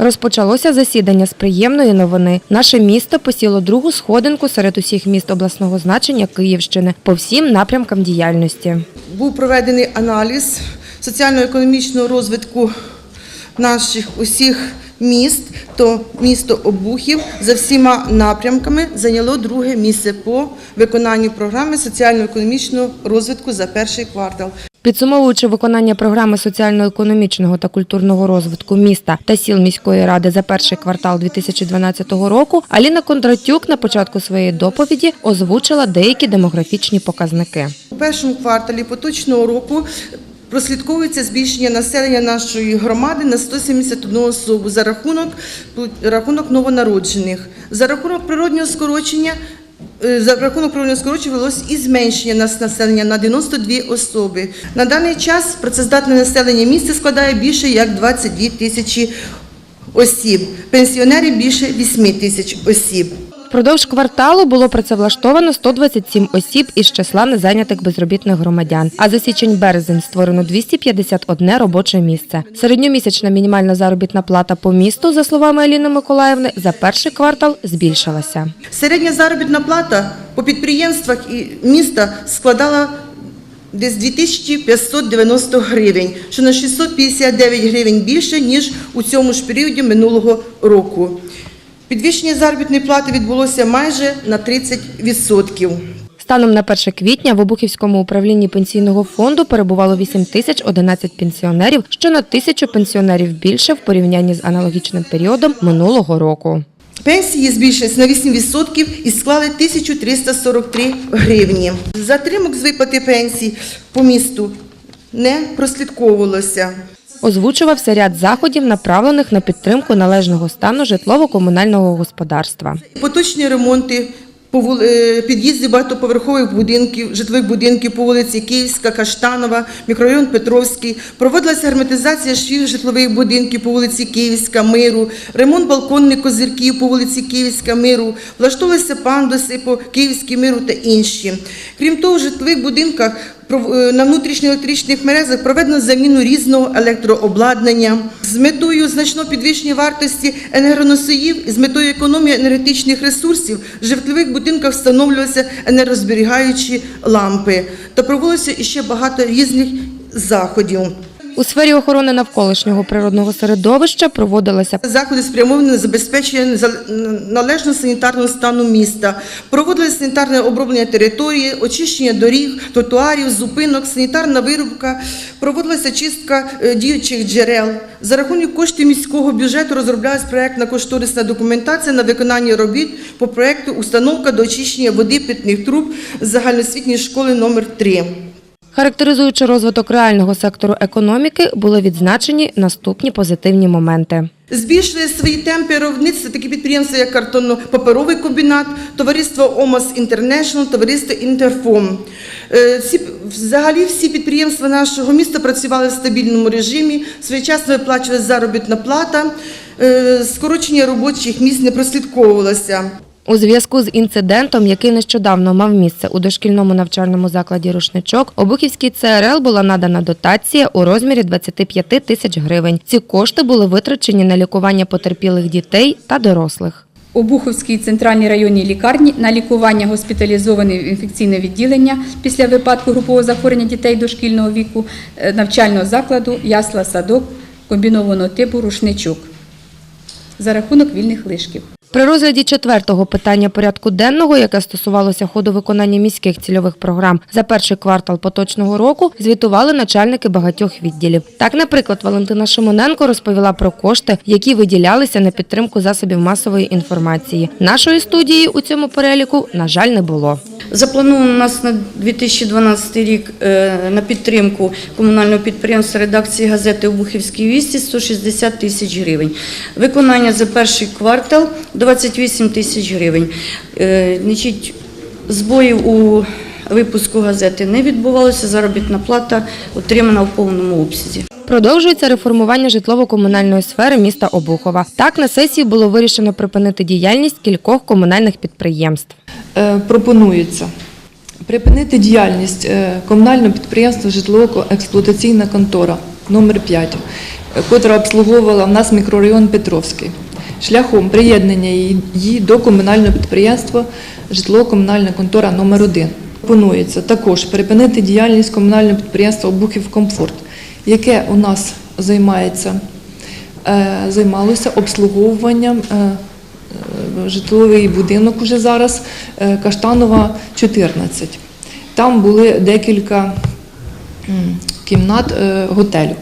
Розпочалося засідання з приємної новини. Наше місто посіло другу сходинку серед усіх міст обласного значення Київщини по всім напрямкам діяльності. Був проведений аналіз соціально-економічного розвитку наших усіх міст, то місто Обухів за всіма напрямками зайняло друге місце по виконанню програми соціально-економічного розвитку за перший квартал. Підсумовуючи виконання програми соціально-економічного та культурного розвитку міста та сіл міської ради за перший квартал 2012 року, Аліна Кондратюк на початку своєї доповіді озвучила деякі демографічні показники. У першому кварталі поточного року прослідковується збільшення населення нашої громади на 171 особу за рахунок, рахунок новонароджених. За рахунок природнього скорочення за рахунок природнього скорочення велось і зменшення нас населення на 92 особи. На даний час працездатне населення міста складає більше як 22 тисячі осіб. Пенсіонерів більше 8 тисяч осіб. Впродовж кварталу було працевлаштовано 127 осіб із числа незайнятих безробітних громадян. А за січень-березень створено 251 робоче місце. Середньомісячна мінімальна заробітна плата по місту, за словами Аліни Миколаївни, за перший квартал збільшилася. Середня заробітна плата по підприємствах і міста складала десь 2590 гривень, що на 659 гривень більше, ніж у цьому ж періоді минулого року. Підвищення заробітної плати відбулося майже на 30%. Станом на 1 квітня в Обухівському управлінні пенсійного фонду перебувало 8 тисяч 11 пенсіонерів, що на тисячу пенсіонерів більше в порівнянні з аналогічним періодом минулого року. Пенсії збільшились на 8% і склали 1343 гривні. Затримок з виплати пенсій по місту не прослідковувалося. Озвучувався ряд заходів, направлених на підтримку належного стану житлово-комунального господарства. Поточні ремонти е, багатоповерхових будинків, житлових будинків по вулиці Київська, Каштанова, мікрорайон Петровський. Проводилася герметизація швів житлових будинків по вулиці Київська, Миру, ремонт балконних козирків по вулиці Київська, Миру, влаштовувалися пандуси по Київській Миру та інші. Крім того, в житлових будинках пров- внутрішніх електричних мережах проведено заміну різного електрообладнання з метою значного підвищення вартості енергоносіїв і з метою економії енергетичних ресурсів в житлових будинках встановлювалися енергозберігаючі лампи та проводилося іще багато різних заходів. У сфері охорони навколишнього природного середовища проводилася Заходи спрямовані на забезпечення належного санітарного стану міста. Проводили санітарне оброблення території, очищення доріг, тротуарів, зупинок, санітарна вирубка, проводилася чистка е, діючих джерел. За рахунок коштів міського бюджету розроблялась проєктна кошторисна документація на виконання робіт по проєкту Установка до очищення води питних труб загальноосвітньої школи номер 3 Характеризуючи розвиток реального сектору економіки, були відзначені наступні позитивні моменти. Збільшили свої темпи виробництва такі підприємства, як картонно-паперовий комбінат, товариство ОМОС Інтернешнл, товариство Інтерфом. Е, Всі, взагалі всі підприємства нашого міста працювали в стабільному режимі, своєчасно виплачувалася заробітна плата, е, скорочення робочих місць не прослідковувалося. У зв'язку з інцидентом, який нещодавно мав місце у дошкільному навчальному закладі «Рушничок», Обухівській ЦРЛ була надана дотація у розмірі 25 тисяч гривень. Ці кошти були витрачені на лікування потерпілих дітей та дорослих. У Буховській центральній районній лікарні на лікування госпіталізоване в інфекційне відділення після випадку групового захворювання дітей дошкільного віку е, навчального закладу ясла садок комбінованого типу рушничок за рахунок вільних лишків. При розгляді четвертого питання порядку денного, яке стосувалося ходу виконання міських цільових програм за перший квартал поточного року, звітували начальники багатьох відділів. Так, наприклад, Валентина Шимоненко розповіла про кошти, які виділялися на підтримку засобів масової інформації. Нашої студії у цьому переліку, на жаль, не було. Заплановано у нас на 2012 рік е, на підтримку комунального підприємства редакції газети «Обухівський вісті» 160 тисяч гривень. Виконання за перший квартал 28 тисяч гривень. Е, Значить, збоїв у випуску газети не відбувалося, заробітна плата отримана в повному обсязі. Продовжується реформування житлово-комунальної сфери міста Обухова. Так, на сесії було вирішено припинити діяльність кількох комунальних підприємств. Е, пропонується припинити діяльність е, комунального підприємства житлово-експлуатаційна контора номер 5 е, котра обслуговувала в нас мікрорайон Петровський, шляхом приєднання її до комунального підприємства житлово-комунальна контора номер 1 Пропонується також припинити діяльність комунального підприємства Обухів Комфорт, яке у нас займається, е, займалося обслуговуванням е, е, житловий будинок уже зараз, Каштанова 14. Там були декілька кімнат готелю.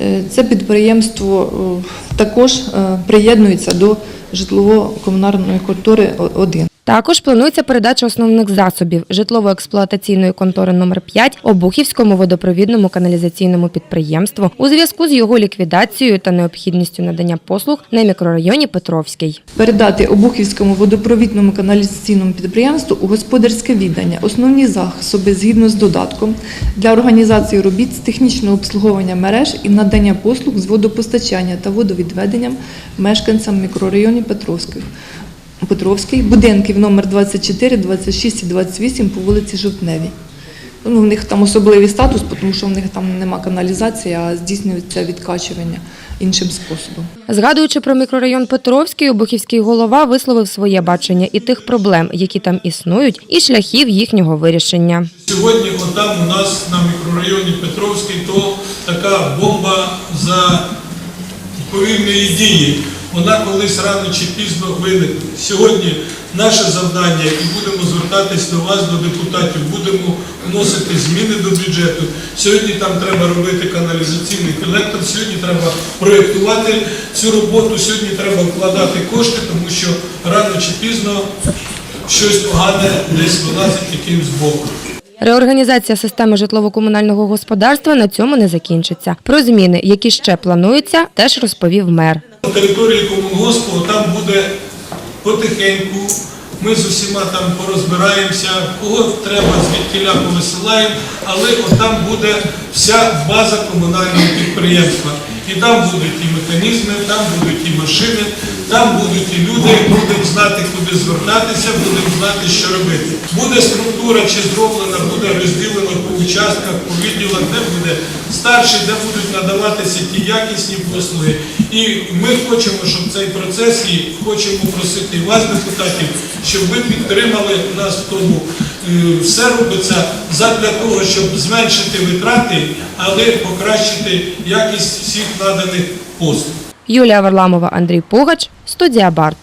Е, Це підприємство е, також е, приєднується до житлово-комунальної культури 1. Також планується передача основних засобів житлово-експлуатаційної контори номер 5 Обухівському водопровідному каналізаційному підприємству у зв'язку з його ліквідацією та необхідністю надання послуг на мікрорайоні Петровський. Передати Обухівському водопровідному каналізаційному підприємству у господарське віддання основні засоби згідно з додатком для організації робіт з технічного обслуговування мереж і надання послуг з водопостачання та водовідведенням мешканцям мікрорайонів Петровських. Петровський, будинків номер 24, 26 і 28 по вулиці Жовтневій. Ну, в них там особливий статус, тому що в них там нема каналізації, а здійснюється відкачування іншим способом. Згадуючи про мікрорайон Петровський, Обухівський голова висловив своє бачення і тих проблем, які там існують, і шляхів їхнього вирішення. Сьогодні отам у нас на мікрорайоні Петровський то така бомба за повільної дії. Вона колись рано чи пізно виникне. Сьогодні наше завдання, і будемо звертатись до вас, до депутатів, будемо вносити зміни до бюджету. Сьогодні там треба робити каналізаційний колектор, сьогодні треба проєктувати цю роботу, сьогодні треба вкладати кошти, тому що рано чи пізно щось погане десь вилазить якимсь боком. Реорганізація системи житлово-комунального господарства на цьому не закінчиться. Про зміни, які ще плануються, теж розповів мер. На території комунгоспу там буде потихеньку. Ми з усіма там порозбираємося, кого треба звідтіля повисилаємо, але там буде вся база комунального підприємства. І там будуть і механізми, там будуть і машини, там будуть і люди, будемо знати, куди звертатися, будемо знати, що робити. Буде структура чи зроблена, буде розділено по участках, по відділах, де буде старший, де будуть надаватися ті якісні послуги. І ми хочемо, щоб цей процес, і хочемо просити вас, депутатів, щоб ви підтримали нас в тому. Е, Все робиться задля того, щоб зменшити витрати, але покращити якість всіх наданих послуг. Юлія Варламова, Андрій Пугач, студія Барт.